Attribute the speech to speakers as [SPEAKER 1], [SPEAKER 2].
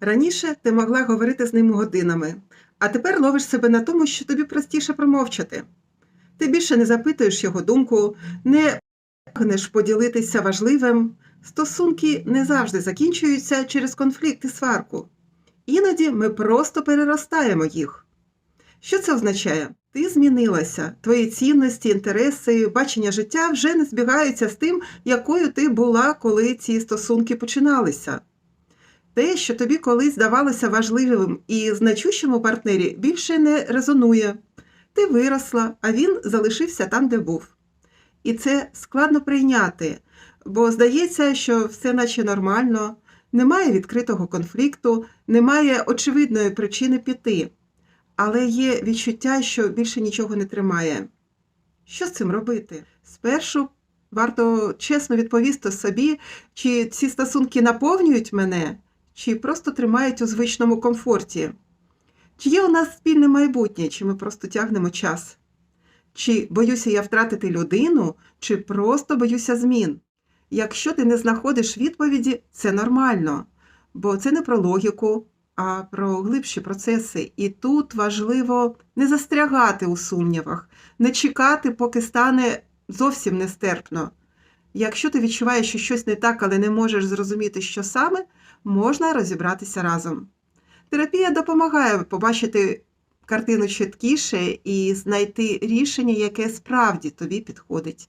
[SPEAKER 1] Раніше ти могла говорити з ним годинами, а тепер ловиш себе на тому, що тобі простіше промовчати. Ти більше не запитуєш його думку, не прагнеш поділитися важливим. Стосунки не завжди закінчуються через конфлікт і сварку. Іноді ми просто переростаємо їх. Що це означає? Ти змінилася, твої цінності, інтереси, бачення життя вже не збігаються з тим, якою ти була, коли ці стосунки починалися. Те, що тобі колись здавалося важливим і значущим у партнері, більше не резонує. Ти виросла, а він залишився там, де був. І це складно прийняти, бо здається, що все наче нормально, немає відкритого конфлікту, немає очевидної причини піти, але є відчуття, що більше нічого не тримає. Що з цим робити? Спершу варто чесно відповісти собі, чи ці стосунки наповнюють мене, чи просто тримають у звичному комфорті. Чи є у нас спільне майбутнє, чи ми просто тягнемо час? Чи боюся я втратити людину, чи просто боюся змін? Якщо ти не знаходиш відповіді, це нормально, бо це не про логіку, а про глибші процеси. І тут важливо не застрягати у сумнівах, не чекати, поки стане зовсім нестерпно. Якщо ти відчуваєш, що щось не так, але не можеш зрозуміти, що саме, можна розібратися разом. Терапія допомагає побачити картину чіткіше і знайти рішення, яке справді тобі підходить.